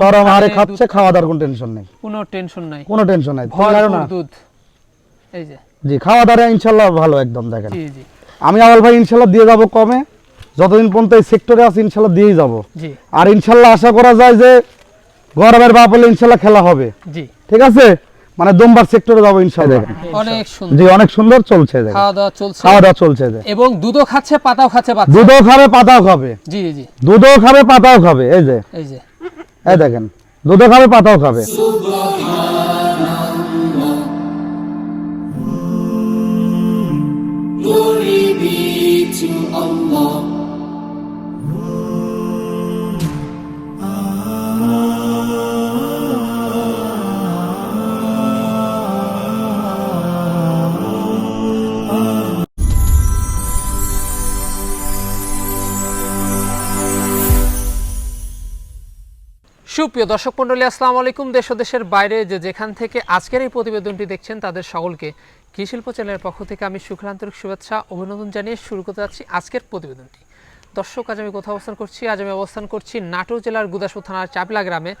চরম হারে খাচ্ছে খাওয়া দাওয়ার কোনো টেনশন নেই। কোনো টেনশন নাই। কোনো টেনশন নাই। দুধ। এই যে। জি খাওয়া দাওয়া ইনশাল্লাহ ভালো একদম দেখেন। জি জি। আমি আওয়াল ভাই ইনশাল্লাহ দিয়ে যাব কমে। যতদিন পর্যন্ত এই সেক্টরে আছে ইনশাল্লাহ দিয়েই যাব। জি। আর ইনশাল্লাহ আশা করা যায় যে গরমের বাপ হলে ইনশাল্লাহ খেলা হবে। জি। ঠিক আছে? মানে দোমবার সেক্টরে যাব ইনশাল্লাহ। দেখেন। অনেক সুন্দর। জি অনেক সুন্দর চলছে দেখেন। খাওয়া দাওয়া চলছে। খাওয়া দাওয়া চলছে এবং দুধও খাচ্ছে পাতাও খাচ্ছে বাচ্চা দুধও খাবে পাতাও খাবে। জি জি। দুধও খাবে পাতাও খাবে। এই যে। এই যে। এই দেখেন দুধও খাবে পাতাও খাবে Allah. সুপ্রিয় দর্শক মন্ডলী আসসালামু আলাইকুম। দেশ দেশের বাইরে যে যেখান থেকে আজকের এই প্রতিবেদনটি দেখছেন, তাদের সকলকে কৃষি শিল্প চ্যানেলের পক্ষ থেকে আমি সুখান্তরিক শুভেচ্ছা অভিনন্দন জানিয়ে শুরু করতে যাচ্ছি আজকের প্রতিবেদনটি। দর্শক, আজ আমি কোথাও অবস্থান করছি? আজ আমি অবস্থান করছি নাটোর জেলার গুদাসপুর থানার চাপলা গ্রামে।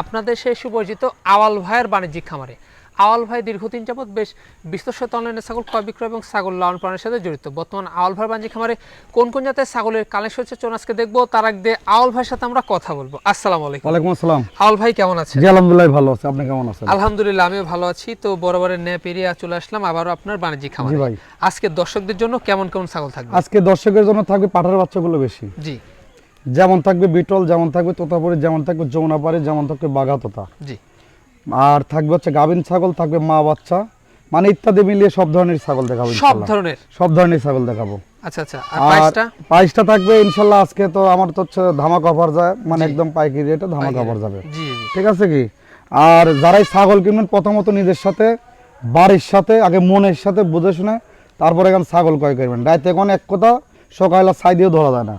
আপনাদের সেই সুপরিচিত আওয়াল ভাইয়ের বাণিজ্যিক খামারে। আওয়াল ভাই দীর্ঘদিন যাবৎ বেশ বিস্তৃত অনলাইনে ছাগল ক্রয় বিক্রয় এবং ছাগল লালন পালনের সাথে জড়িত। বর্তমান আওয়াল ভাই বাণিজ্যিক খামারে কোন কোন জাতের ছাগলের কালেকশন হচ্ছে চলুন আজকে দেখব। তার আগে আওয়াল ভাইয়ের সাথে আমরা কথা বলব। আসসালামু আলাইকুম। ওয়ালাইকুম আসসালাম। আওয়াল ভাই কেমন আছেন? জি আলহামদুলিল্লাহ ভালো আছে। আপনি কেমন আছেন? আলহামদুলিল্লাহ আমিও ভালো আছি। তো বরাবরের ন্যায় পেরিয়ে চলে আসলাম আবারও আপনার বাণিজ্যিক খামার। জি ভাই। আজকে দর্শকদের জন্য কেমন কেমন ছাগল থাকবে? আজকে দর্শকের জন্য থাকবে পাঠার বাচ্চাগুলো বেশি। জি। যেমন থাকবে বিটল যেমন থাকবে তোতাপুরি যেমন থাকবে যমুনাপাড়ি যেমন থাকবে বাঘা তোতা। জি। আর থাকবে হচ্ছে গাভিন ছাগল থাকবে মা বাচ্চা। মানে ইত্যাদি মিলিয়ে সব ধরনের ছাগল দেখাবো সব ধরনের? সব ধরনের ছাগল দেখাবো। আচ্ছা আচ্ছা আর থাকবে ইনশাল্লাহ আজকে তো আমার তো ধামাক অফার যায় মানে একদম পাইকারি রেটে ধামাক অফার যাবে। ঠিক আছে কি? আর যারাই ছাগল কিনবেন প্রথমত নিজের সাথে বাড়ির সাথে আগে মনের সাথে বুঝে শুনে তারপরে এখানে ছাগল ক্রয় করবেন। রাইতে এখন এক কথা সকালে ছাই দিয়ে ধরা যায় না।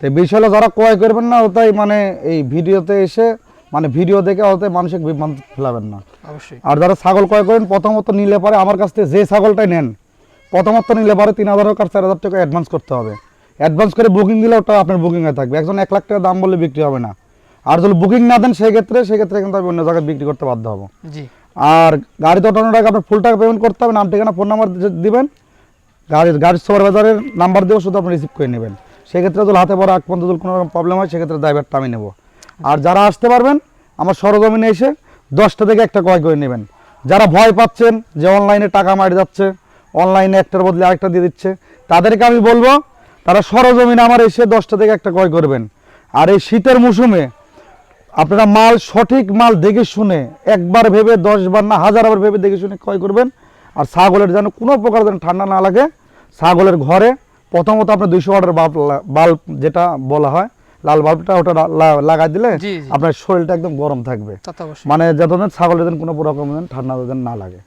তো বিষয় হলো যারা ক্রয় করবেন না ওটাই মানে এই ভিডিওতে এসে মানে ভিডিও দেখে ওতে মানসিক বিভ্রান্ত ফেলাবেন না। অবশ্যই। আর যারা ছাগল ক্রয় করেন প্রথমত নিলে পরে আমার কাছ থেকে যে ছাগলটাই নেন প্রথমত নিলে পরে তিন হাজার আর চার হাজার টাকা অ্যাডভান্স করতে হবে। অ্যাডভান্স করে বুকিং দিলে ওটা আপনার বুকিংয়ে থাকবে। একজন এক লাখ টাকা দাম বলে বিক্রি হবে না। আর যদি বুকিং না দেন সেই ক্ষেত্রে সেক্ষেত্রে কিন্তু আমি অন্য জায়গায় বিক্রি করতে বাধ্য হব। জি। আর গাড়িতে ওঠানোর আগে আপনার ফুল টাকা পেমেন্ট করতে হবে নাম ঠিকানা ফোন নাম্বার দিবেন। গাড়ির গাড়ির সুপারভাইজারের নাম্বার দেবো শুধু আপনি রিসিভ করে নেবেন। সেক্ষেত্রে যদি হাতে পরে আগ পর্যন্ত যদি কোনো রকম প্রবলেম হয় সেক্ষেত্রে ড্রাইভারটা আমি নেব। আর যারা আসতে পারবেন, আমার সরজমিনে এসে দশটা থেকে একটা ক্রয় করে নেবেন। যারা ভয় পাচ্ছেন যে অনলাইনে টাকা মারি যাচ্ছে, অনলাইনে একটার বদলে আরেকটা দিয়ে দিচ্ছে, তাদেরকে আমি বলব, তারা সরজমিনে আমার এসে দশটা থেকে একটা ক্রয় করবেন। আর এই শীতের মৌসুমে আপনারা মাল, সঠিক মাল দেখে শুনে, একবার ভেবে দশ বার না হাজার বার ভেবে দেখে শুনে ক্রয় করবেন। আর ছাগলের যেন কোনো প্রকার যেন ঠান্ডা না লাগে, ছাগলের ঘরে প্রথমত আপনার দুইশো ওয়াটের বাল্ব বাল্ব যেটা বলা হয় লাল বাল্বটা ওটা লাগাই দিলে। আপনার শরীরটা একদম গরম থাকবে। মানে যাতে ছাগলের যেন কোনো রকম ঠান্ডা যেন না লাগে।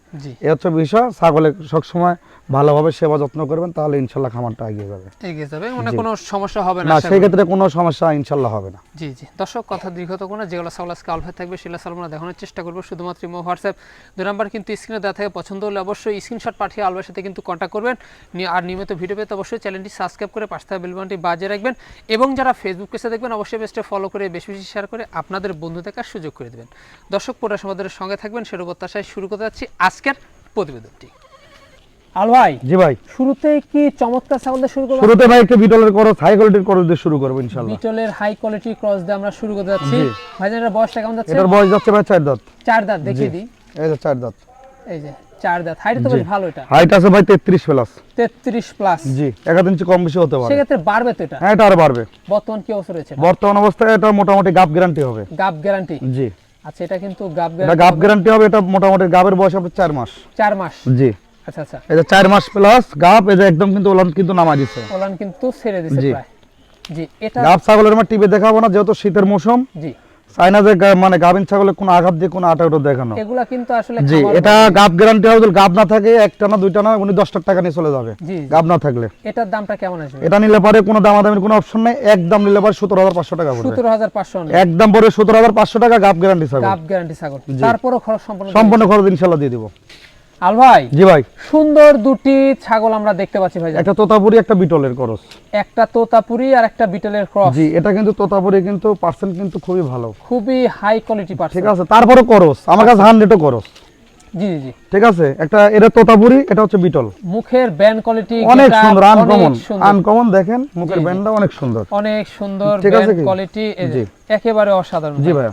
এ হচ্ছে বিষয় ছাগলের সবসময় ভালোভাবে সেবা যত্ন করবেন তাহলে ইনশাল্লাহ খামারটা এগিয়ে যাবে। এগিয়ে যাবে মানে কোনো সমস্যা হবে না সেই ক্ষেত্রে কোনো সমস্যা ইনশাল্লাহ হবে না। জি জি। দর্শক কথা দীর্ঘত কোনো যেগুলো ছাগল আজকে আলফায় থাকবে সেগুলো ছাগল আমরা দেখানোর চেষ্টা করব। শুধুমাত্র ইমো হোয়াটসঅ্যাপ দুই নাম্বার কিন্তু স্ক্রিনে দেওয়া থাকে পছন্দ হলে অবশ্যই স্ক্রিনশট পাঠিয়ে আলবার সাথে কিন্তু কন্ট্যাক্ট করবেন। আর নিয়মিত ভিডিও পেতে অবশ্যই চ্যানেলটি সাবস্ক্রাইব করে পাশে থাকা বেলবানটি বাজিয়ে রাখবেন। এবং যারা ফেসবুক পেজে দেখবেন অবশ্যই পেজটা ফলো করে বেশি বেশি শেয়ার করে আপনাদের বন্ধু দেখার সুযোগ করে দেবেন। দর্শক পুরো আমাদের সঙ্গে থাকবেন সেটা প্রত্যাশায় শুরু করতে যাচ্ছি আজকের প্রতিবেদনটি। আল ভাই জি ভাই। শুরুতে কি চমৎকার শুরু করব শুরুতে ভাই একটু বিটলের করো হাই কোয়ালিটির করো দিয়ে শুরু করব ইনশাল্লাহ বিটলের হাই কোয়ালিটি ক্রস দিয়ে আমরা শুরু করতে যাচ্ছি। জি। ভাইজানের বয়সটা কেমন যাচ্ছে? এটার বয়স যাচ্ছে ভাই চার দাঁত। চার দাঁত দেখিয়ে দিই। এই যে চার দাঁত। এই যে। চার দাঁত। হাইট তো বেশ ভালো এটা। হাইট আছে ভাই তেত্রিশ প্লাস তেত্রিশ প্লাস জি এক ইঞ্চি কম বেশি হতে পারে। সেক্ষেত্রে বাড়বে তো এটা? হ্যাঁ এটা আরও বাড়বে। বর্তমান কি অবস্থা রয়েছে বর্তমান অবস্থায় এটা মোটামুটি গাপ গ্যারান্টি হবে। গাব গ্যারান্টি জি। আচ্ছা এটা কিন্তু গাব এটা গাপ গ্যারান্টি গ্যারান্টি হবে এটা মোটামুটি গাবের বয়স হবে চার মাস। চার মাস? জি। আচ্ছা আচ্ছা। মাস প্লাস গাপ একদম কিন্তু ওলান কিন্তু নামা ওলান কিন্তু ছেড়ে দিছে প্রায়। জি এটা গাব ছাগলের আমার টিপে দেখাবো না যেহেতু শীতের মৌসুম। জি। চাইনা যে মানে গাভিন কোনো আঘাত দিয়ে কোনো আটা দেখানো। এগুলা কিন্তু আসলে জি এটা গাব গ্যারান্টি হবে গাব না থাকে একটা না দুইটা না উনি টাকা নিয়ে চলে যাবে। গাব না থাকলে। এটার দামটা কেমন আসবে? এটা নিলে পারে কোনো দামাদামির কোনো অপশন নেই একদম নিলে পারে সতেরো হাজার পাঁচশো টাকা সতেরো হাজার পাঁচশো একদম পরে সতেরো হাজার পাঁচশো টাকা গাব গ্যারান্টি ছাগল। গাব গ্যারান্টি ছাগল। তারপরও খরচ সম্পূর্ণ সম্পূর্ণ খরচ ইনশাল্লাহ দিয়ে দিব। আল ভাই জি ভাই। সুন্দর দুটি ছাগল আমরা দেখতে পাচ্ছি ভাই একটা তোতাপুরি একটা বিটলের করস। একটা তোতাপুরি আর একটা বিটেলের ক্রস। জি এটা কিন্তু তোতাপুরি কিন্তু পার্সেন্ট কিন্তু খুবই ভালো। খুবই হাই কোয়ালিটি পার্সেন্ট ঠিক আছে তারপরে করস আমার কাছে হান্ড্রেডও করস। জি জি ঠিক আছে একটা এটা তোতাপুরি এটা হচ্ছে বিটল। মুখের ব্যান্ড কোয়ালিটি অনেক সুন্দর আনকমন আনকমন দেখেন মুখের। ব্যান্ডটা অনেক সুন্দর। অনেক সুন্দর ব্যান্ড কোয়ালিটি। একেবারে অসাধারণ জি ভাই।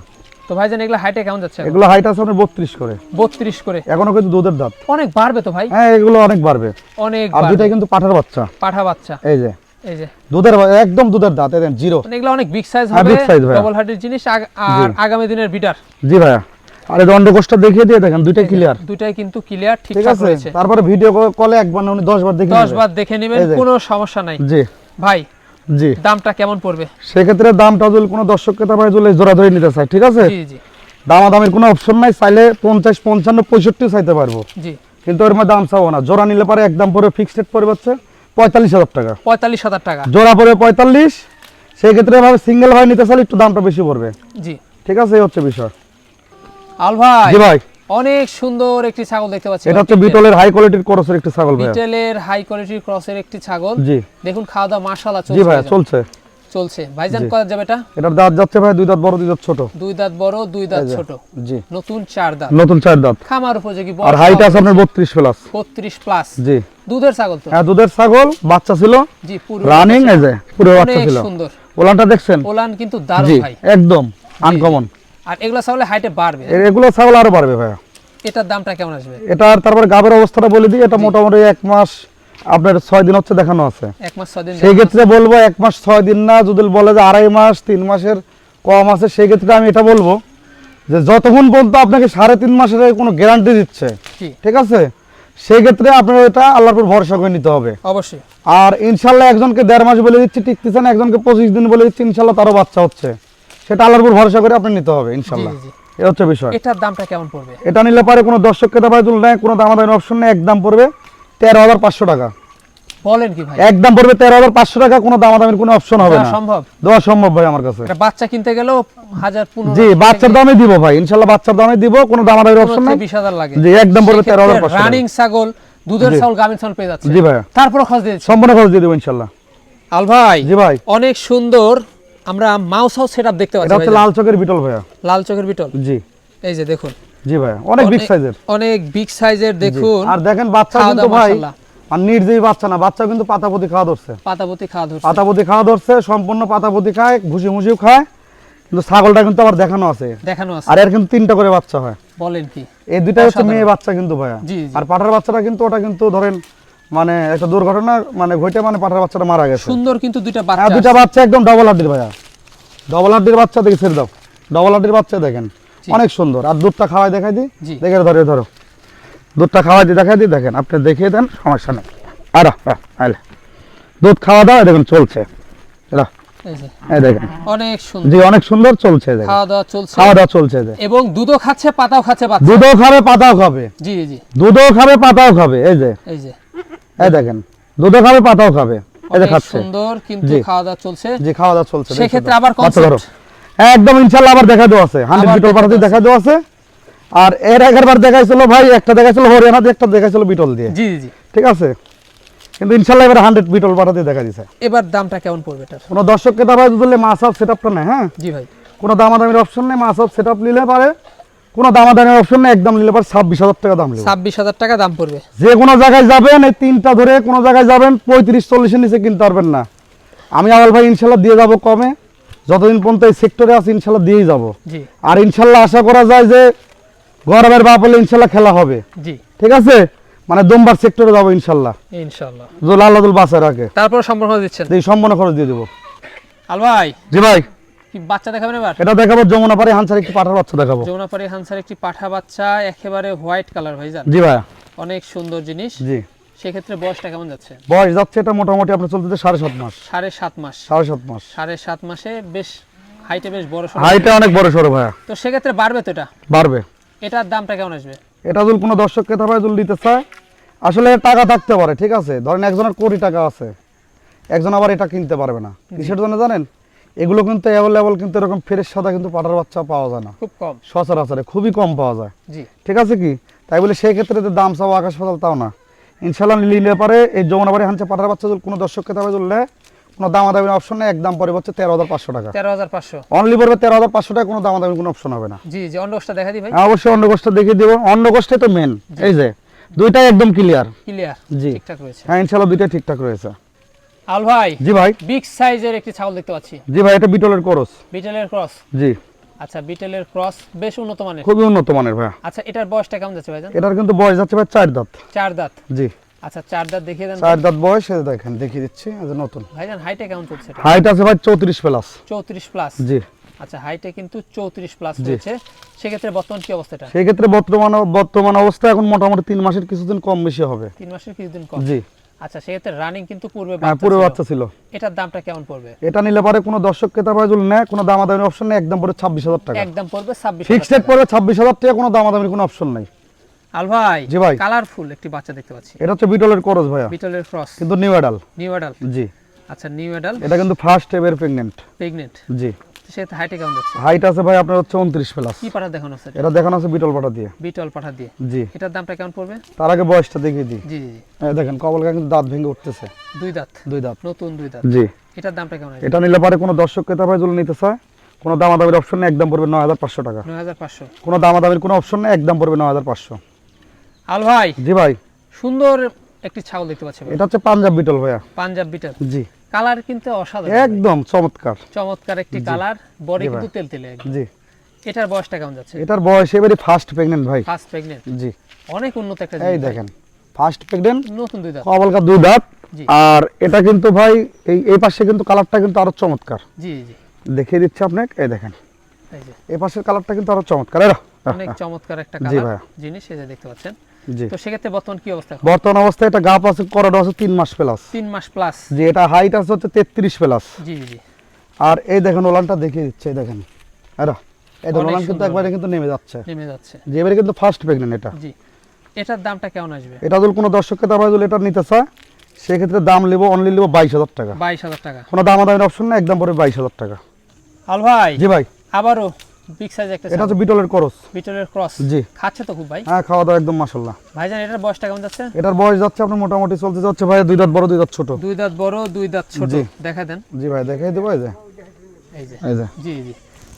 তো ভাইজান এগুলো হাইটে কেমন যাচ্ছে এগুলো হাইট আছে আপনার করে। বত্রিশ করে। এখনও কিন্তু দুধের দাঁত। অনেক বাড়বে তো ভাই? হ্যাঁ এগুলো অনেক বাড়বে। অনেক আর দুটাই কিন্তু পাঠার বাচ্চা। পাঠা বাচ্চা। এই যে। এই যে। দুধের একদম দুধের দাঁত এদের জিরো। মানে এগুলো অনেক বিগ সাইজ হ্যাঁ, হবে। ডবল জিনিস আর আগামী দিনের বিটার জি ভাইয়া। আর এই দণ্ডকোষটা দেখিয়ে দিয়ে দেখেন দুইটাই ক্লিয়ার কিন্তু ক্লিয়ার ঠিক ঠিকঠাক আছে? রয়েছে। তারপরে ভিডিও কলে একবার না উনি দশ বার দেখে দশ নেবে। বার দেখে নেবেন। কোনো সমস্যা নাই। জি। ভাই জি। দামটা কেমন পড়বে? সেক্ষেত্রে দামটা যদি কোনো দর্শককে তারপরে যদি জোড়া ধরে নিতে চায় ঠিক আছে? জি জি। দামাদামির কোনো অপশন নাই চাইলে পঞ্চাশ পঞ্চান্ন পঁয়ষট্টি চাইতে পারব। জি। কিন্তু মধ্যে দাম চাবো না। জোড়া নিলে পারে একদম পরে ফিক্সড রেট পড়বে হচ্ছে পঁয়তাল্লিশ হাজার টাকা। পঁয়তাল্লিশ হাজার টাকা। জোড়া পড়বে পঁয়তাল্লিশ। সেই ক্ষেত্রে ভাবে সিঙ্গেল ভাই নিতে চাইলে একটু দামটা বেশি পড়বে। জি। ঠিক আছে এই হচ্ছে বিষয়। আল ভাই। জি ভাই। অনেক সুন্দর একটি ছাগল দেখতে পাচ্ছি এটা হচ্ছে বিটলের হাই কোয়ালিটির করসের একটি ছাগল ভাইয়া। বিটেলের হাই কোয়ালিটির ক্রসের একটি ছাগল। জি। দেখুন খাওয়া দাওয়া মাশাআল্লাহ চলছে ভাইয়া ভাইজান। চলছে। চলছে। ভাইজান জি। কত যাবে এটা? এটার দাঁত যাচ্ছে ভাই দুই দাঁত বড় দুই দাঁত ছোট। দুই দাঁত বড় দুই দাঁত ছোট। জি। নতুন চার দাঁত। নতুন চার দাঁত। খামার উপযোগী আর হাইট আছে আপনার বত্রিশ প্লাস বত্রিশ প্লাস জি। দুধের ছাগল তো? হ্যাঁ দুধের ছাগল বাচ্চা ছিল। জি পুরো রানিং এই যে পুরো বাচ্চা অনেক ছিল। সুন্দর। ওলানটা দেখছেন? ওলান কিন্তু দারুণ ভাই। একদম আনকমন আর এগুলা ছাগলে হাইটে বাড়বে। এগুলো ছাগল আরও বাড়বে ভাইয়া। এটার দামটা কেমন আসবে? এটার তারপরে গাবের অবস্থাটা বলে দিই এটা মোটামুটি এক মাস আপনার ছয় দিন হচ্ছে দেখানো আছে। এক মাস ছয় দিন সেই ক্ষেত্রে বলব এক মাস ছয় দিন না যদি বলে যে আড়াই মাস তিন মাসের কম আছে সেই ক্ষেত্রে আমি এটা বলব যে যতক্ষণ পর্যন্ত আপনাকে সাড়ে তিন মাসের কোনো গ্যারান্টি দিচ্ছে ঠিক আছে? সেই ক্ষেত্রে আপনার এটা আল্লাহর উপর ভরসা করে নিতে হবে। অবশ্যই। আর ইনশাল্লাহ একজনকে দেড় মাস বলে দিচ্ছি টিকতেছে না একজনকে পঁচিশ দিন বলে দিচ্ছি ইনশাল্লাহ তারও বাচ্চা হচ্ছে। সেটা আল্লাহর উপর ভরসা করে আপনি নিতে হবে ইনশাল্লাহ জি, জি। এ হচ্ছে বিষয়। এটার দামটা কেমন পড়বে? এটা নিলে পারে কোনো দর্শককে দাবায় তুল নেয় কোনো দামাদামি অপশন নেই একদম পড়বে তেরো হাজার পাঁচশো টাকা। বলেন কি ভাই? একদম পড়বে তেরো হাজার পাঁচশো টাকা কোনো দামাদামির কোনো অপশন হবে না। সম্ভব? দেওয়া সম্ভব ভাই আমার কাছে। এটা বাচ্চা কিনতে গেলেও হাজার জি বাচ্চার দামে দিব ভাই ইনশাল্লাহ বাচ্চার দামে দিব কোনো দামাদামির অপশন নাই। বিশ হাজার লাগে। জি একদম পড়বে তেরো হাজার পাঁচশো রানিং ছাগল দুধের ছাগল গাভীর ছাগল পেয়ে যাচ্ছে। জি ভাইয়া। তারপর খরচ দিয়েছে সম্পূর্ণ খরচ দিয়ে দেবো ইনশাল্লাহ আল ভাই জি ভাই। অনেক সুন্দর আমরা মাউস হাউস সেটআপ দেখতে এটা পাচ্ছি হচ্ছে লাল চকের বিটল ভাইয়া। লাল চোখের বিটল? জি। এই যে দেখুন। জি ভাইয়া অনেক বিগ সাইজের অনেক বিগ সাইজের দেখুন। আর দেখেন বাচ্চা কিন্তু ভাই। আর নির্জীবী বাচ্চা না বাচ্চা কিন্তু পাতাপতি খাওয়া ধরছে। পাতাপতি খাওয়া ধরছে। পাতাপতি খাওয়া ধরছে সম্পূর্ণ পাতাপতি খায় ভুসি মুসিও খায় কিন্তু ছাগলটা কিন্তু আবার দেখানো আছে। দেখানো আছে। আর এর কিন্তু তিনটা করে বাচ্চা হয়। বলেন কি? এই দুইটা হচ্ছে মেয়ে বাচ্চা কিন্তু ভাইয়া। আর পাটার বাচ্চাটা কিন্তু ওটা কিন্তু ধরেন মানে একটা দুর্ঘটনা মানে ঘটে মানে পাঠার বাচ্চাটা মারা গেছে। সুন্দর কিন্তু দুইটা হ্যাঁ বাচ্চা দুইটা বাচ্চা একদম ডবল হাড্ডির ভাইয়া। ডবল হাড্ডির বাচ্চা দেখে ছেড়ে দাও। ডবল হাড্ডির বাচ্চা দেখেন। অনেক সুন্দর। আর দুধটা খাওয়াই দেখাই দিই। দেখে ধরে ধরো। দুধটা খাওয়াই দিই দেখাই দিই দেখেন। আপনি দেখিয়ে দেন সমস্যা নেই। আর আইলে। দুধ খাওয়া দাওয়া দেখুন চলছে। এরা, এই যে, এই দেখেন। অনেক সুন্দর। জি অনেক সুন্দর চলছে খাওয়া দাওয়া চলছে। খাওয়া দাওয়া চলছে এবং দুধও খাচ্ছে পাতাও খাচ্ছে দুধও খাবে পাতাও খাবে। জি জি। দুধও খাবে পাতাও খাবে। এই যে। এই যে। এই দেখেন দুধও খাবে পাতাও খাবে। খাচ্ছে। সুন্দর কিন্তু খাওয়া দাওয়া চলছে। যে খাওয়া দাওয়া চলছে আবার। হ্যাঁ একদম ইনশাল্লাহ আবার দেখা দেওয়া আছে। পাঠাতে দেখা দেওয়া আছে। আর এর দেখাইছিল ভাই একটা দেখাইছিল হরিয়ানা দিয়ে একটা দেখাইছিল বিটল দিয়ে। জি জি জি। ঠিক আছে? কিন্তু ইনশাল্লাহ এবার হান্ড্রেড বিটল পাঠাতে দেখা দিছে। এবার দামটা কেমন পড়বে এটার? কোনো দর্শককে দাবায় দিলে মাছ আপ সেট আপটা নেই হ্যাঁ? জি ভাই। কোনো দামাদামির অপশন নেই মাছ আপ নিলে পারে। কোনো দামাদামির অপশন নেই একদম নিলে পারে ছাব্বিশ হাজার টাকা দাম ছাব্বিশ হাজার টাকা দাম পড়বে। যে কোনো জায়গায় যাবেন এই তিনটা ধরে কোনো জায়গায় যাবেন পঁয়ত্রিশ চল্লিশের নিচে কিনতে পারবেন না। আমি আওয়াল ভাই ইনশাল্লাহ দিয়ে যাব কমে। যতদিন পর্যন্ত এই সেক্টরে আছে ইনশাল্লাহ দিয়েই যাব। আর ইনশাল্লাহ আশা করা যায় যে গরমের বাপ হলে ইনশাল্লাহ খেলা হবে। ঠিক আছে? মানে দোমবার সেক্টরে যাব ইনশাল্লাহ। ইনশাল্লাহ। আল্লাহ বাঁচায় রাখে তারপর সম্পর্ক দিচ্ছেন। এই সম্পূর্ণ খরচ দিয়ে দেবো। আল ভাই। জি ভাই। কি বাচ্চা দেখাবেন এবার? এটা দেখাবো যমুনা পারে হানসার একটি পাঠার বাচ্চা দেখাবো। যমুনাপাড়ি হানসার একটি পাঠা বাচ্চা একেবারে হোয়াইট কালার ভাইজান। জি ভাই অনেক সুন্দর জিনিস। জি। সেক্ষেত্রে বয়সটা কেমন যাচ্ছে? বয়স যাচ্ছে এটা মোটামুটি আপনার চলতেছে সাড়ে সাত মাস। সাড়ে সাত মাস। সাড়ে সাত মাস। সাড়ে সাত মাসে বেশ হাইটে বেশ বড় সড়ো। হাইটা অনেক বড় সড়ো ভাইয়া। তো সেক্ষেত্রে বাড়বে তো এটা? বাড়বে। এটার দামটা কেমন আসবে? এটা যদি কোনো দর্শককে তারপরে যদি নিতে চায় আসলে টাকা থাকতে পারে ঠিক আছে? ধরেন একজনের কোটি টাকা আছে। একজন আবার এটা কিনতে পারবে না। কিসের জন্য জানেন? এগুলো কিন্তু অ্যাভেলেবল কিন্তু এরকম ফ্রেশ সাদা কিন্তু পাটার বাচ্চা পাওয়া যায় না। খুব কম। সচরাচরে খুবই কম পাওয়া যায়। জি। ঠিক আছে কি? তাই বলে সেই ক্ষেত্রে যে দাম চাও আকাশ পাতাল তাও না। ইনশাল্লাহ নিলে পারে এই যমুনাবাড়ি হানছে পাঠার বাচ্চা যদি কোনো দর্শক খেতে হবে চললে কোনো দামাদামি অপশন নেই একদম পরে হচ্ছে তেরো হাজার পাঁচশো টাকা। তেরো হাজার পাঁচশো। অনলি পড়বে তেরো হাজার পাঁচশো টাকা কোনো দামাদামি কোনো অপশন হবে না। জি জি অন্ডকোষটা দেখা দিই ভাই। হ্যাঁ, অবশ্যই অন্য গোষ্ঠ দেখিয়ে দেবো। অন্য গোষ্ঠে তো মেন এই যে দুইটাই একদম ক্লিয়ার ক্লিয়ার জি। ঠিকঠাক রয়েছে। হ্যাঁ ইনশাল্লাহ দুইটাই ঠিকঠাক রয়েছে। আল ভাই জি ভাই। বিগ সাইজের একটি ছাগল দেখতে পাচ্ছি। জি ভাই এটা বিটলের করস। বিটেলের ক্রস? জি। আচ্ছা বিটেলের ক্রস বেশ উন্নত মানের। খুবই উন্নত মানের ভাইয়া। আচ্ছা এটার বয়সটা কেমন যাচ্ছে ভাইজান? এটার কিন্তু বয়স যাচ্ছে ভাই চার দাঁত। চার দাঁত? জি। আচ্ছা চার দাঁত দেখিয়ে দেন। চার দাঁত বয়স দেখেন দেখিয়ে দিচ্ছি যে নতুন। ভাইজান হাইটে কেমন চলছে? হাইট আছে ভাই চৌত্রিশ প্লাস চৌত্রিশ প্লাস জি। আচ্ছা হাইটে কিন্তু চৌত্রিশ প্লাস জি। রয়েছে সেক্ষেত্রে বর্তমান কি অবস্থাটা সেই ক্ষেত্রে বর্তমান বর্তমান অবস্থা এখন মোটামুটি তিন মাসের কিছুদিন কম বেশি হবে। তিন মাসের কিছুদিন কম। জি। আচ্ছা সেক্ষেত্রে রানিং কিন্তু পূর্বে হ্যাঁ বাচ্চা ছিল। বাচ্চা ছিল। এটার দামটা কেমন পড়বে? এটা নিলে পারে কোনো দর্শক ক্রেতা ভাই যদি নেয় কোনো দামাদামি অপশন নেই একদম ছাব্বিশ হাজার টাকা। একদম পড়বে ছাব্বিশ ফিক্সড রেট পড়বে ছাব্বিশ হাজার টাকা কোনো দামাদামির কোনো অপশন নেই। আল ভাই জি ভাই। কালারফুল একটি বাচ্চা দেখতে পাচ্ছি। এটা হচ্ছে বিটলের করস ভাইয়া। বিটলের ক্রস কিন্তু নিউ অ্যাডাল নিউ অ্যাডাল জি। আচ্ছা নিউ অ্যাডাল এটা কিন্তু ফার্স্ট এবার প্রেগনেন্ট প্রেগনেন্ট জি। সেক্ষেত্রে হাইটে কেমন যাচ্ছে? হাইট আছে ভাই আপনার হচ্ছে উনত্রিশ প্লাস কি পাঠা দেখানো আছে? এটা? এটা দেখানো আছে বিটল পাটা দিয়ে। বিটল পাঠা দিয়ে। জি। এটার দামটা কেমন পড়বে? তার আগে বয়সটা দেখিয়ে দিই। জি জি জি। এই দেখেন কবলকা কিন্তু দাঁত ভেঙে উঠতেছে। দুই দাঁত। দুই দাঁত। নতুন দুই দাঁত। জি। এটার দামটা কেমন আছে এটা নিলে পারে কোনো দর্শক ক্রেতা ভাই যদি নিতে চায় কোনো দামাদামির অপশন নেই একদম পড়বে নয় হাজার পাঁচশো টাকা। নয় হাজার পাঁচশো। কোনো দামাদামির কোনো অপশন নেই একদম পড়বে আল ভাই জি ভাই। সুন্দর একটি ছাগল দেখতে পাচ্ছি এটা হচ্ছে পাঞ্জাব বিটল ভাইয়া। পাঞ্জাব বিটল। জি। কালার কিন্তু অসাধারণ একদম চমৎকার। চমৎকার একটি কালার বডি কিন্তু তেল তেলে জি। এটার বয়সটা কেমন যাচ্ছে? এটার বয়স এবারে ফার্স্ট প্রেগনেন্ট ভাই। ফার্স্ট প্রেগনেন্ট জি। অনেক উন্নত একটা এই জিনিস ভাই। দেখেন ফার্স্ট প্রেগনেন্ট নতুন দুই দাঁত। কবলকা দুই দাঁত। জি। আর এটা কিন্তু ভাই এই এই পাশে কিন্তু কালারটা কিন্তু আরও চমৎকার। জি জি। দেখিয়ে দিচ্ছি আপনাকে এই দেখেন। এই যে। এই পাশের কালারটা কিন্তু আরও চমৎকার। এরা অনেক চমৎকার একটা কালার জিনিস এই যে দেখতে পাচ্ছেন। তো সেক্ষেত্রে বর্তমান কি অবস্থা বর্তমান অবস্থায় এটা গাপ আছে করোডা আছে তিন মাস প্লাস তিন মাস প্লাস যে এটা হাইট আছে হচ্ছে তেত্রিশ প্লাস জি জি জি। আর এই দেখেন ওলানটা দেখিয়ে দিচ্ছে দেখেন। এরা এই ওলান কিন্তু একবারে কিন্তু নেমে যাচ্ছে। নেমে যাচ্ছে। যে এবারে কিন্তু ফার্স্ট প্রেগনেন্ট এটা। জি। এটার দামটা কেমন আসবে? এটা যদি কোনো দর্শককে তারপরে যদি এটা নিতে চায় সেক্ষেত্রে দাম নেব অনলি নেব বাইশ হাজার টাকা। বাইশ হাজার টাকা। কোনো দাম দামের অপশন না একদম পরে বাইশ হাজার টাকা। আল ভাই জি ভাই। আবারও বিগ সাইজ একটা এটা হচ্ছে বিটলের করস। বিটলের ক্রস। জি। খাচ্ছে তো খুব ভাই। হ্যাঁ খাওয়া দাওয়া একদম মাসাল্লাহ ভাইজান এটার বয়সটা কেমন যাচ্ছে? এটার বয়স যাচ্ছে আপনার মোটামুটি চলতে যাচ্ছে ভাই দুই দাঁত বড় দুই দাঁত ছোট। দুই দাঁত বড় দুই দাঁত ছোট। দেখা দেন। জি ভাই দেখাই দেবো এই যে। এই যে। এই যে। জি জি।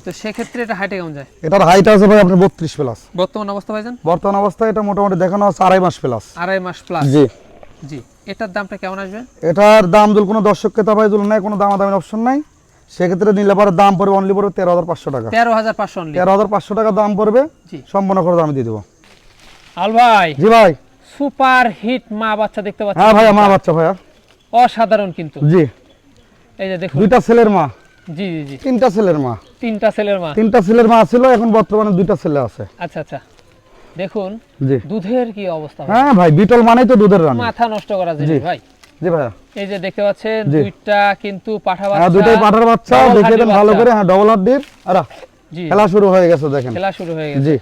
তো সেক্ষেত্রে এটা হাইটে কেমন যায়? এটার হাইট আছে ভাই আপনার বত্রিশ প্লাস বর্তমান অবস্থা ভাইজান? বর্তমান অবস্থায় এটা মোটামুটি দেখানো আছে আড়াই মাস প্লাস আড়াই মাস প্লাস জি। জি। এটার দামটা কেমন আসবে? এটার দাম যদি কোনো দর্শককে তা ভাই যদি নেয় কোনো দামাদামির অপশন নাই। সেক্ষেত্রে নিলে পরে দাম পড়বে অনলি পড়বে তেরো হাজার পাঁচশো টাকা। তেরো হাজার পাঁচশো তেরো হাজার পাঁচশো টাকা দাম পড়বে সম্পূর্ণ খরচ আমি দিয়ে দেবো। আল ভাই। জি ভাই। সুপার হিট মা বাচ্চা দেখতে পাচ্ছি হ্যাঁ ভাইয়া মা বাচ্চা ভাইয়া। অসাধারণ কিন্তু। জি। এই যে দেখুন। দুইটা ছেলের মা। জি জি জি। তিনটা ছেলের মা। তিনটা ছেলের মা। তিনটা ছেলের মা ছিল এখন বর্তমানে দুইটা ছেলে আছে। আচ্ছা আচ্ছা। দেখুন জি। দুধের কি অবস্থা হ্যাঁ ভাই বিটল মানেই তো দুধের রানী। মাথা নষ্ট করা জিনিস ভাই। জি ভাইয়া। এই যে দেখতে পাচ্ছেন দুইটা কিন্তু পাঠা হ্যাঁ দুইটাই পাঠার বাচ্চা দেখে দেন ভালো করে। হ্যাঁ ডবল হাড্ডির আরা জি। খেলা শুরু হয়ে গেছে দেখেন। খেলা শুরু হয়ে গেছে। জি।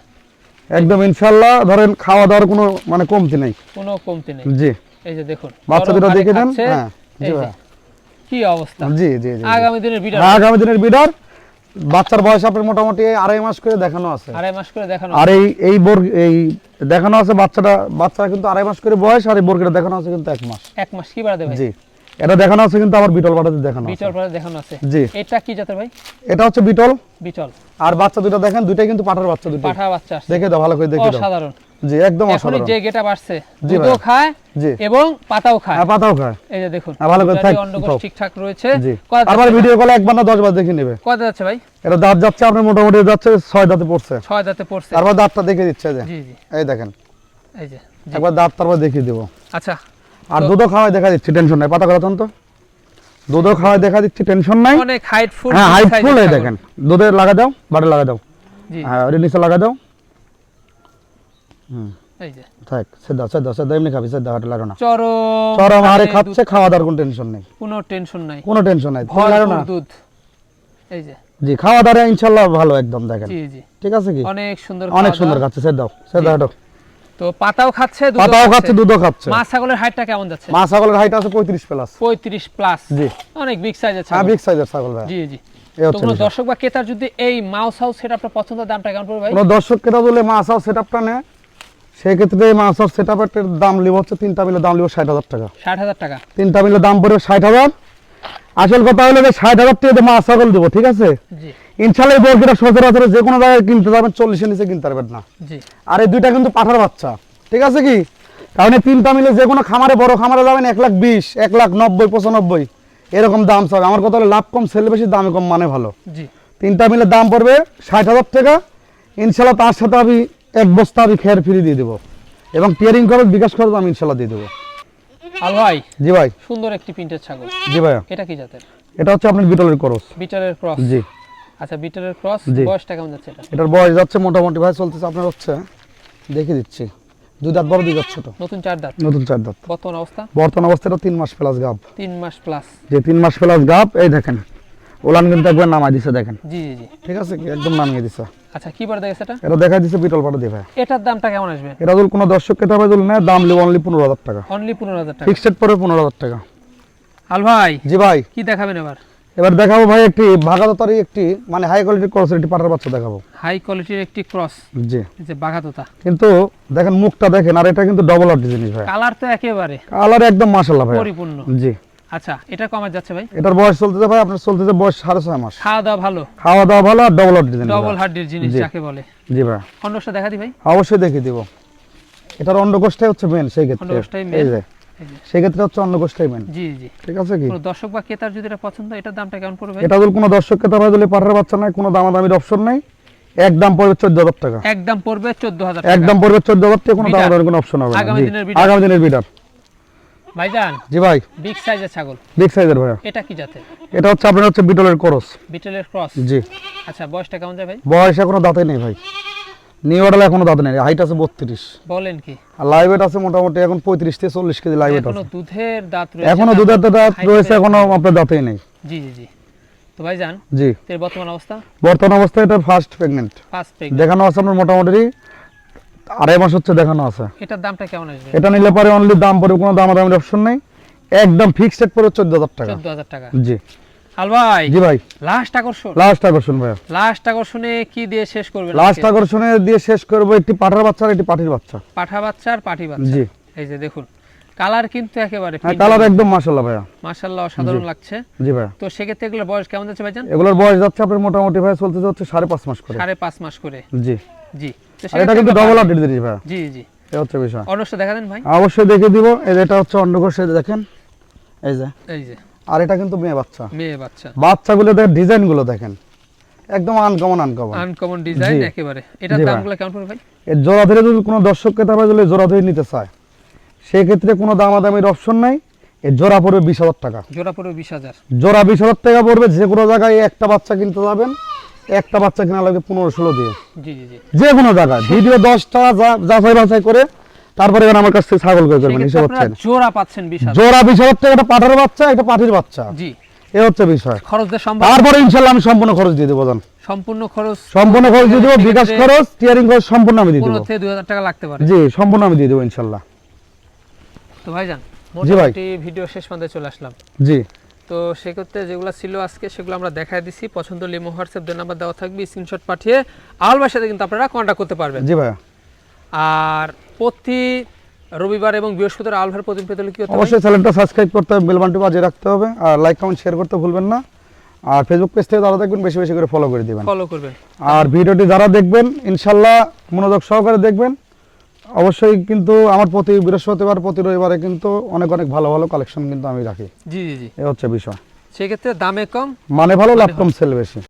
একদম ইনশাআল্লাহ ধরেন খাওয়া দাওয়ার কোনো মানে কমতি নেই। কোনো কমতি নাই। জি। এই যে দেখুন বাচ্চা দুটো দেখে দেন। হ্যাঁ জি ভাইয়া। কি অবস্থা? জি জি জি আগামী দিনের হ্যাঁ, আগামী দিনের বিডার বাচ্চার বয়স আপনার মোটামুটি আড়াই মাস করে দেখানো আছে। আড়াই মাস করে দেখানো আর এই এই বোর এই দেখানো আছে বাচ্চাটা বাচ্চা কিন্তু আড়াই মাস করে বয়স আর এই বোরকেটা দেখানো আছে কিন্তু এক মাস। এক মাস কি বাড়াতে ভাই? জি এটা দেখানো আছে কিন্তু আমার বিটল পাটাতে দেখানো বিটল বাড়াতে দেখানো আছে। জি। এটা কি জাতের ভাই? এটা হচ্ছে বিটল। বিটল। আর বাচ্চা দুটো দেখেন দুইটাই কিন্তু পাটার বাচ্চা দুটো পাটা বাচ্চা দেখে দাও ভালো করে দেখে দাও। অসাধারণ। জি একদম অসাধারণ। যে গেটা বাড়ছে দুধও খায় জি। এবং পাতাও খায়। হ্যাঁ পাতাও খায়। এই যে দেখুন হ্যাঁ, ভালো করে থাক, অন্ডকোষ ঠিকঠাক রয়েছে। জি। আবার ভিডিও কলে একবার না দশ বার দেখে নেবে। কয় দাঁত ভাই? এটা দাঁত যাচ্ছে আপনার মোটামুটি যাচ্ছে ছয় দাঁতে পড়ছে। ছয় দাঁতে পড়ছে। তারপর দাঁতটা দেখে দিচ্ছে যে। জি জি। এই দেখেন। এই যে একবার দাঁত তারপর দেখিয়ে দেবো। আচ্ছা। আর দুধও খাওয়াই দেখা দিচ্ছি টেনশন নাই। পাতা কথা তো। দুধও খাওয়াই দেখা দিচ্ছি টেনশন নাই। অনেক হাইট ফুল হ্যাঁ হাইট ফুল এই দেখেন। দুধে লাগা দাও বাড়ি লাগা দাও। জি। হ্যাঁ ওর নিচে লাগা দাও। এই যে। থাক সেদ্ধা সেদ্ধা সেদ্ধা এমনি খাবি সেদ্ধা হাটে লাগো না। চরম চরম হারে হারে খাচ্ছে খাওয়া দাওয়ার কোনো টেনশন নেই। কোনো টেনশন নাই। কোনো টেনশন নাই তুমি না। দুধ। এই যে। জি খাওয়া দাওয়া ইনশাল্লাহ ভালো একদম দেখেন। জি জি। ঠিক আছে কি? অনেক সুন্দর অনেক সুন্দর খাচ্ছে সেদ্ধা সেদ্ধা হাটো। তো পাতাও খাচ্ছে দুধও পাতাও খাচ্ছে। দুধও খাচ্ছে। মা ছাগলের হাইটটা কেমন যাচ্ছে? মা ছাগলের হাইট আছে পঁয়ত্রিশ প্লাস পঁয়ত্রিশ প্লাস জি। অনেক বিগ সাইজের হ্যাঁ বিগ সাইজের ছাগল ভাই। জি জি। এই তো হচ্ছে কোনো বিষয়। দর্শক বা ক্রেতার যদি এই মাউস হাউস সেট আপনার পছন্দের দামটা কেমন পড়বে ভাই? দর্শক কেটা বলে মা আসাও সেট আপটা নেয় সেই ক্ষেত্রে এই মাছার সেট আপের দাম লিব হচ্ছে তিনটা মিলে দাম লিব ষাট হাজার টাকা। ষাট হাজার টাকা। তিনটা মিলে দাম পড়বে ষাট হাজার। আসল কথা হলো যে ষাট হাজার টাকা মাছ ছাগল দেবো ঠিক আছে? ইনশাল্লাহ এই বর্গিটা সচরাচর যে কোনো জায়গায় কিনতে যাবেন চল্লিশের নিচে কিনতে পারবেন না। আর এই দুইটা কিন্তু পাঠার বাচ্চা ঠিক আছে কি? কারণ এই তিনটা মিলে যে কোনো খামারে বড় খামারে যাবেন এক লাখ বিশ এক লাখ নব্বই পঁচানব্বই এরকম দাম চাবে আমার কথা হলো লাভ কম সেল বেশি দামে কম মানে ভালো। তিনটা মিলে দাম পড়বে ষাট হাজার টাকা। ইনশাল্লাহ তার সাথে আমি এক বস্তা আমি খেয়ার ফ্রি দিয়ে দেবো। এবং টিয়ারিং খরচ বিকাশ খরচ আমি ইনশাল্লাহ দিয়ে দেবো। আল ভাই জি ভাই। সুন্দর একটি প্রিন্টের ছাগল। জি ভাইয়া। এটা কি জাতের? এটা হচ্ছে আপনার বিটলের খরচ বিটারের ক্রস? জি। আচ্ছা বিটারের ক্রস বয়সটা কেমন যাচ্ছে এটা? এটার বয়স যাচ্ছে মোটামুটি ভাই চলতেছে আপনার হচ্ছে দেখে দিচ্ছি। দুই দাঁত বড় দুই দাঁত ছোট। নতুন চার দাঁত? নতুন চার দাঁত। বর্তমান অবস্থা? বর্তমান অবস্থাটা তিন মাস প্লাস গাব তিন মাস প্লাস যে তিন মাস প্লাস গাব এই দেখেন। ওলান কিন্তু একবার নামাই দিছে দেখেন। জি জি জি। ঠিক আছে একদম নামিয়ে দিছে। আচ্ছা কি বার দেখেছে এটা? এটা দেখা দিছে বিটল পাটা দিয়ে ভাই। এটার দামটা কেমন আসবে? এটা যদি কোনো দর্শক কেতাবে যদি নেয় দাম লিব অনলি পনেরো হাজার টাকা। অনলি পনেরো হাজার টাকা। ফিক্সড পরে পনেরো হাজার টাকা। আল ভাই জি ভাই। কি দেখাবেন এবার? এবার দেখাবো ভাই একটি একটি মানে হাই কোয়ালিটির ক্রস একটি পাটার বাচ্চা দেখাবো। হাই কোয়ালিটির একটি ক্রস জি। যে বাঘাতোতা। কিন্তু দেখেন মুখটা দেখেন আর এটা কিন্তু ডবল আর জিনিস ভাই। কালার তো একেবারে। কালার একদম মাশাল্লাহ ভাই পরিপূর্ণ। জি। আচ্ছা এটা যাচ্ছে ভাই? এটার বয়স চলতেছে ভাই আপনার চলতেছে বয়স সাড়ে ছয় মাস। খাওয়া দাওয়া ভালো? খাওয়া দাওয়া ভালো আর ডবল ডিজাইন ডবল হাড্ডির জিনিস যাকে বলে। জি ভাই। দেখা দি ভাই? অবশ্যই দেখিয়ে দিব। এটার অন্ডকোষটাই হচ্ছে মেন সেই ক্ষেত্রে। অন্ডকোষটাই ক্ষেত্রে হচ্ছে মেন জি জি। ঠিক আছে কি? কোনো দর্শক বা ক্রেতার যদি এটা পছন্দ এটার দামটা কেমন পড়বে এটা যদি কোনো দর্শককে তারা দিলে পাঠার বাচ্চা নাই কোনো দামাদামির অপশন নাই। একদম পড়বে চোদ্দ হাজার টাকা। একদম পড়বে চোদ্দ হাজার একদম পড়বে চোদ্দ হাজার টাকা কোনো। দামাদামির কোনো অপশন হবে না। আগামী দিনের বিডার। ভাইজান জি ভাই। বিগ সাইজের ছাগল। বিগ সাইজের ভাইয়া। এটা কি জাতের? এটা হচ্ছে আপনার হচ্ছে বিটলের করস। বিটেলের ক্রস? জি। আচ্ছা বয়সটা কেমন যায় ভাই? বয়স এখনও দাঁতে নেই ভাই। নিউ অর্ডার এখনও দাঁতে নেই। হাইট আছে বত্রিশ। বলেন কি? আর লাইভ ওয়েট আছে মোটামুটি এখন পঁয়ত্রিশ থেকে চল্লিশ কেজি লাইভ ওয়েট এখনও দুধের দাঁত রয়েছে এখনও দুধের দাঁত রয়েছে এখনও আপনার দাঁতেই নেই। জি জি জি। তো ভাইজান জি। এর বর্তমান অবস্থা? বর্তমান অবস্থায় এটা ফার্স্ট প্রেগনেন্ট ফার্স্ট দেখানো আছে আপনার মোটামুটি আড়াই মাস হচ্ছে দেখানো আছে। এটার দামটা কেমন আসবে? এটা নিলে পরে অনলি দাম পরে কোনো দামাদামির অপশন নেই। একদম ফিক্সড রেট চোদ্দ হাজার টাকা। চোদ্দ হাজার টাকা। জি। আল ভাই জি ভাই। লাস্ট আকর্ষণ। লাস্ট আকর্ষণ ভাইয়া। লাস্ট আকর্ষণে কি দিয়ে শেষ করবেন লাস্ট? আকর্ষণে দিয়ে শেষ করব একটি পাঠার বাচ্চা আর একটি পাঠির বাচ্চা। পাঠা বাচ্চা আর পাটি বাচ্চা। জি। এই যে দেখুন কালার কিন্তু একেবারে হ্যাঁ কালার একদম মাসাল্লাহ ভাইয়া। মাশাআল্লাহ অসাধারণ লাগছে। জি ভাইয়া। তো সেক্ষেত্রে এগুলোর বয়স কেমন যাচ্ছে ভাইজান? এগুলোর বয়স যাচ্ছে আপনার মোটামুটি ভাই চলতে হচ্ছে সাড়ে পাঁচ মাস করে। সাড়ে পাঁচ মাস করে। জি। জি। আর এটা কিন্তু ডবল আপডেট দিয়েছি ভাইয়া জি জি। হচ্ছে বিষয়। দেখা দেন ভাই। অবশ্যই দেখে দিব। এটা হচ্ছে দেখেন। এই যে। এই যে। আর এটা কিন্তু মেয়ে বাচ্চা। মেয়ে বাচ্চা। বাচ্চাগুলো দেখেন ডিজাইনগুলো দেখেন। একদম আনকমন আনকমন আনকমন ডিজাইন একেবারে। এটার দামগুলো কেমন পড়বে ভাই? এর জোড়া ধরে যদি কোনো দর্শককে তারা যদি জোড়া ধরে নিতে চায় সেই ক্ষেত্রে কোনো দামাদামির অপশন নাই। এর জোড়া পড়বে বিশ হাজার টাকা। জোড়া পড়বে বিশ হাজার। জোড়া বিশ হাজার টাকা পড়বে যে কোনো জায়গায় একটা বাচ্চা কিনতে যাবেন। একটা বাচ্চা কেনা লাগবে পনেরো ষোলো দিয়ে। যে কোনো জায়গায়। ভিডিও দশটা যাচাই বাছাই করে তারপরে এবার আমার কাছ থেকে ছাগল করে করবেন হিসেব হচ্ছে। জোড়া পাচ্ছেন জোড়া বিশ হাজার টাকা একটা পাঠার বাচ্চা একটা পাঠির বাচ্চা। জি। এ হচ্ছে বিষয়। খরচ তারপরে ইনশাল্লাহ আমি সম্পূর্ণ খরচ দিয়ে দেবো জান। সম্পূর্ণ খরচ সম্পূর্ণ খরচ দিয়ে দেবো বিকাশ খরচ টিয়ারিং খরচ সম্পূর্ণ আমি দিয়ে থেকে টাকা লাগতে পারে। জি সম্পূর্ণ আমি দিয়ে দেবো তো ভাইজান। মোটামুটি ভিডিও শেষ পর্যন্ত চলে আসলাম। জি। তো সেক্ষেত্রে যেগুলো ছিল আজকে সেগুলো আমরা দেখাই দিছি। পছন্দ লিমো হোয়াটসঅ্যাপ দুই নাম্বার দেওয়া থাকবে। স্ক্রিনশট পাঠিয়ে আলবার সাথে কিন্তু আপনারা কন্ট্যাক্ট করতে পারবেন। জি ভাইয়া। আর প্রতি রবিবার এবং বৃহস্পতিবার আলভার প্রতিদিন পেতে হলে কি হতে হবে? অবশ্যই চ্যানেলটা সাবস্ক্রাইব করতে হবে বেল বাটনটি বাজিয়ে রাখতে হবে আর লাইক কমেন্ট শেয়ার করতে ভুলবেন না। আর ফেসবুক পেজ থেকে যারা দেখবেন বেশি বেশি করে ফলো করে দিবেন। ফলো করবেন। আর ভিডিওটি যারা দেখবেন ইনশাল্লাহ মনোযোগ সহকারে দেখবেন। অবশ্যই কিন্তু আমার প্রতি বৃহস্পতিবার প্রতি রবিবারে কিন্তু অনেক অনেক ভালো ভালো কালেকশন কিন্তু আমি রাখি। জি জি জি। এ হচ্ছে বিষয়। সেক্ষেত্রে দামে কম? মানে ভালো লাভ কম সেল বেশি।